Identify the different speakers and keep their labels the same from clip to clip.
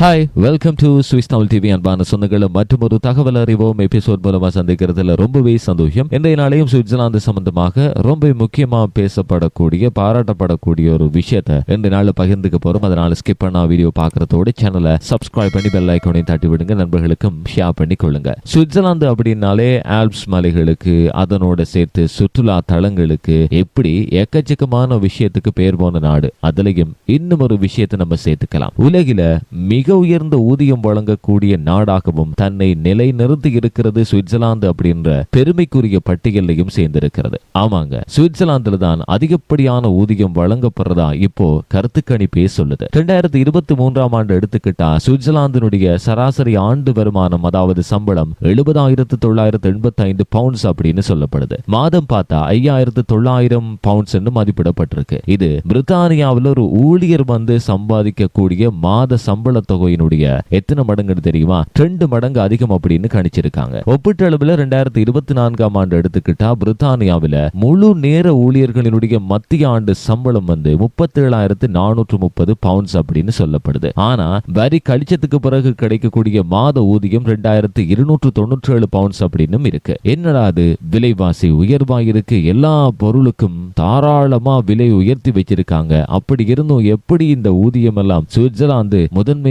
Speaker 1: hi welcome to Swiss Tamil TV அன்பான சொந்தங்களை மற்றும் ஒரு தகவல் அறிவோம் எபிசோட் மூலமா சந்திக்கிறதுல ரொம்பவே சந்தோஷம். இன்றைய நாளையும் சுவிட்சர்லாந்து சம்பந்தமாக ரொம்ப முக்கியமா பேசப்படக்கூடிய பாராட்டப்படக்கூடிய ஒரு விஷயத்தை இந்த நாள் பகிர்ந்துக்க போறோம். அதனால ஸ்கிப் பண்ணா வீடியோ பாக்குறதோட சேனலை சப்ஸ்கிரைப் பண்ணி பெல் ஐக்கோனையும் தட்டி விடுங்க. நண்பர்களுக்கும் ஷேர் பண்ணி கொள்ளுங்க. சுவிட்சர்லாந்து அப்படின்னாலே ஆல்ப்ஸ் மலைகளுக்கு அதனோட சேர்த்து சுற்றுலா தலங்களுக்கு எப்படி எக்கச்சக்கமான விஷயத்துக்கு பேர் போன நாடு. அதுலயும் இன்னும் ஒரு விஷயத்தை நம்ம சேர்த்துக்கலாம். உலகில மிக உயர்ந்த ஊதியம் வழங்கக்கூடிய நாடாகவும் தன்னை நிலைநிறுத்தி இருக்கிறது சுவிட்சர்லாந்து அப்படின்ற பெருமைக்குரிய பட்டியலையும் சேர்ந்திருக்கிறது. ஆமாங்க சுவிட்சர்லாந்துல தான் அதிகப்படியான ஊதியம் வழங்கப்படுறதா இப்போ கருத்து கணிப்பே சொல்லுது. ரெண்டாயிரத்தி இருபத்தி மூன்றாம் ஆண்டு எடுத்துக்கிட்டா சுவிட்சர்லாந்தினுடைய சராசரி ஆண்டு வருமானம் அதாவது சம்பளம் எழுபதாயிரத்து தொள்ளாயிரத்து எண்பத்தி ஐந்து பவுண்ட்ஸ் அப்படின்னு சொல்லப்படுது. மாதம் பார்த்தா ஐயாயிரத்து தொள்ளாயிரம் பவுண்ட்ஸ் மதிப்பிடப்பட்டிருக்கு. இது பிரித்தானியாவில் ஒரு ஊழியர் வந்து சம்பாதிக்கக்கூடிய மாத சம்பளத்தை தொகையினுடைய எத்தனை மடங்கு தெரியுமா? ரெண்டு மடங்கு அதிகம் அப்படின்னு கணிச்சிருக்காங்க. ஒப்பீட்டளவுல ரெண்டாயிரத்தி இருபத்தி நான்காம் ஆண்டு எடுத்துக்கிட்டா பிரித்தானியாவில் முழு நேர ஊழியர்களினுடைய மத்திய ஆண்டு சம்பளம் வந்து முப்பத்தேழாயிரத்து நானூற்று முப்பது பவுண்ட்ஸ் அப்படின்னு சொல்லப்படுது. ஆனா வரி கழிச்சதுக்கு பிறகு கிடைக்கக்கூடிய மாத ஊதியம் ரெண்டாயிரத்து இருநூற்று தொண்ணூற்றி ஏழு பவுண்ட்ஸ் அப்படின்னு இருக்கு. என்னடா அது? விலைவாசி உயர்வா இருக்கு எல்லா பொருளுக்கும் தாராளமா விலை உயர்த்தி வச்சிருக்காங்க. அப்படி இருந்தும் எப்படி இந்த ஊதியம் எல்லாம் சுவிட்சர்லாந்து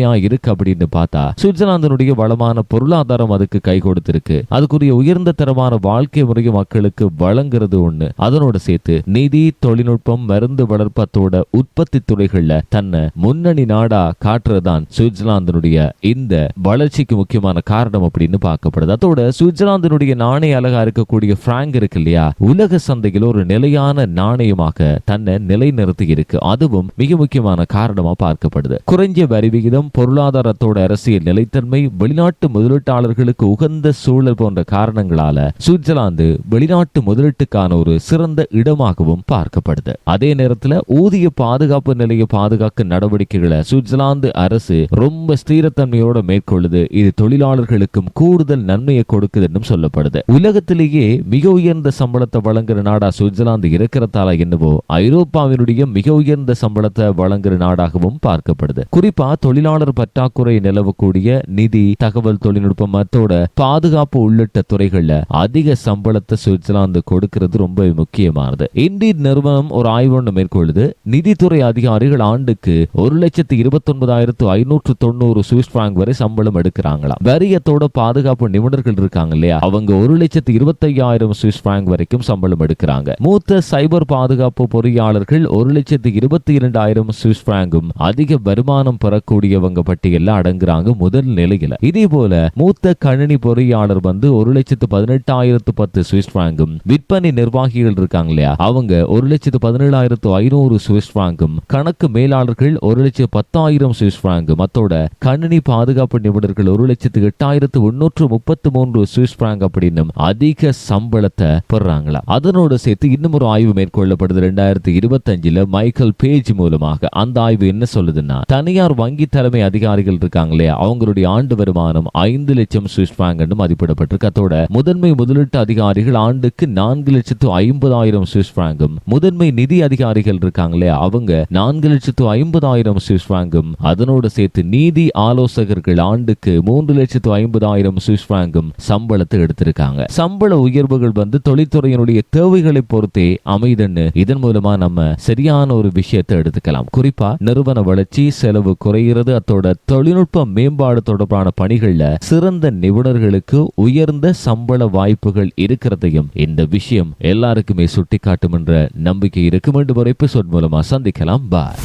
Speaker 1: உறுதுணையா இருக்கு அப்படின்னு பார்த்தா சுவிட்சர்லாந்தினுடைய வளமான பொருளாதாரம் அதுக்கு கை கொடுத்திருக்கு. அதுக்குரிய உயர்ந்த தரமான வாழ்க்கை முறையை மக்களுக்கு வழங்குறது ஒண்ணு. அதனோட சேர்த்து நிதி தொழில்நுட்பம் மருந்து வளர்ப்பத்தோட உற்பத்தி துறைகள்ல தன்னை முன்னணி நாடா காட்டுறதுதான் சுவிட்சர்லாந்தினுடைய இந்த வளர்ச்சிக்கு முக்கியமான காரணம் அப்படின்னு பார்க்கப்படுது. அதோட சுவிட்சர்லாந்தினுடைய நாணய அழகா இருக்கக்கூடிய பிராங்க் இருக்கு இல்லையா? உலக சந்தையில் ஒரு நிலையான நாணயமாக தன்னை நிலைநிறுத்தி இருக்கு. அதுவும் மிக முக்கியமான காரணமா பார்க்கப்படுது. குறைஞ்ச வரி விகிதம் பொருளாதாரத்தோட அரசியல் நிலைத்தன்மை வெளிநாட்டு முதலீட்டாளர்களுக்கு உகந்த சூழல் போன்ற காரணங்களால சுவிட்சர்லாந்து வெளிநாட்டு முதலீட்டுக்கான ஒரு சிறந்த இடமாகவும் பார்க்கப்படுது. அதே நேரத்தில் ஊதிய பாதுகாப்பு நிலைய பாதுகாக்க நடவடிக்கைகளை சுவிட்சர்லாந்து அரசு ரொம்ப ஸ்திரத்தன்மையோட மேற்கொள்ளுது. இது தொழிலாளர்களுக்கும் கூடுதல் நன்மையை கொடுக்குதுன்னு சொல்லப்படுது. உலகத்திலேயே மிக உயர்ந்த சம்பளத்தை வழங்குற நாடா சுவிட்சர்லாந்து இருக்கிறதால என்னவோ ஐரோப்பாவினுடைய மிக உயர்ந்த சம்பளத்தை வழங்குற நாடாகவும் பார்க்கப்படுது. குறிப்பா தொழிலாளர் பற்றாக்குறை நிலவக்கூடிய நிதி தகவல் தொழில்நுட்பம் மத்தோட பாதுகாப்பு உள்ளிட்ட துறைகள்ல அதிக சம்பளத்தை சுவிட்சர்லாந்து கொடுக்கிறது ரொம்ப முக்கியமானது. இண்டீட் நிறுவனம் ஒரு ஆய்வு ஒன்று மேற்கொள்ளுது. நிதித்துறை அதிகாரிகள் ஆண்டுக்கு ஒரு லட்சத்து இருபத்தி ஒன்பதாயிரத்து ஐநூற்று தொண்ணூறு சுவிஸ் பிராங்க் வரை சம்பளம் எடுக்கிறாங்களாம். வரியத்தோட பாதுகாப்பு நிபுணர்கள் இருக்காங்க இல்லையா? அவங்க ஒரு லட்சத்து இருபத்தையாயிரம் சுவிஸ் பிராங்க் வரைக்கும் சம்பளம் எடுக்கிறாங்க. மூத்த சைபர் பாதுகாப்பு பொறியாளர்கள் ஒரு லட்சத்து இருபத்தி இரண்டாயிரம் சுவிஸ் பிராங்கும் அதிக வருமானம் பெறக்கூடியவங்க பட்டியல்ல அடங்குறாங்க முதல் நிலையில. இதே போல மூத்த கணினி பொறியாளர் வந்து ஒரு லட்சத்து பதினெட்டாயிரத்து பத்து சுவிஸ் பிராங்கும் விற்பனை நிர்வாகிகள் இருக்காங்க இல்லையா? அவங்க ஒரு லட்சத்து பதினேழாயிரத்து ஐநூறு சுவிஸ் பிராங்கும் கணக்கு மேலாளர்கள் ஒரு லட்சத்து பத்தாயிரம் சுவிஸ் பிராங்கும் அத்தோட கணினி பாதுகாப்பு நிபுணர்கள் ஒரு லட்சத்து எட்டாயிரத்து முன்னூற்று முப்பத்து மூன்று சுவிஸ் பிராங்க் அப்படின்னு அதிக சம்பளத்தை பெறாங்களா? அதனோடு சேர்த்து இன்னும் ஒரு ஆய்வு மேற்கொள்ளப்படுது ரெண்டாயிரத்தி இருபத்தஞ்சுல மைக்கேல் பேஜ் மூலமாக. அந்த ஆய்வு என்ன சொல்லுதுன்னா தனியார் வங்கி தலைமை அதிகாரிகள் இருக்காங்க இல்லையா அவங்களுடைய ஆண்டு வருமானம் ஐந்து லட்சம் சுவிஸ் பேங்க் என்று மதிப்பிடப்பட்டிருக்கு. அதோட முதன்மை முதலீட்டு அதிகாரிகள் ஆண்டுக்கு நான்கு லட்சத்து ஐம்பதாயிரம் சுவிஸ் பேங்கும் முதன்மை நிதி அதிகாரிகள் இருக்காங்க இல்லையா அவங்க நான்கு லட்சத்து ஐம்பதாயிரம் சுவிஸ் பேங்கும் அதனோடு சேர்த்து நீதி ஆலோசகர்கள் ஆண்டுக்கு மூன்று லட்சத்து ஐம்பதாயிரம் சுவிஸ் பேங்கும் சம்பளத்தை எடுத்திருக்காங்க. சம்பள உயர்வுகள் வந்து தொழில்துறையினுடைய தேவைகளை பொறுத்தே அமைதுன்னு இதன் மூலமா நம்ம சரியான ஒரு விஷயத்தை எடுத்துக்கலாம். குறிப்பா நிறுவன வளர்ச்சி செலவு குறைகிறது அத்தோட தொழில்நுட்ப மேம்பாடு தொடர்பான பணிகள்ல சிறந்த நிபுணர்களுக்கு உயர்ந்த சம்பள வாய்ப்புகள் இருக்கிறதையும் இந்த விஷயம் எல்லாருக்குமே சுட்டிக்காட்டும் என்ற நம்பிக்கை இருக்கும் என்று ஒரு எபிசோட் மூலமா சந்திக்கலாம். பாய்.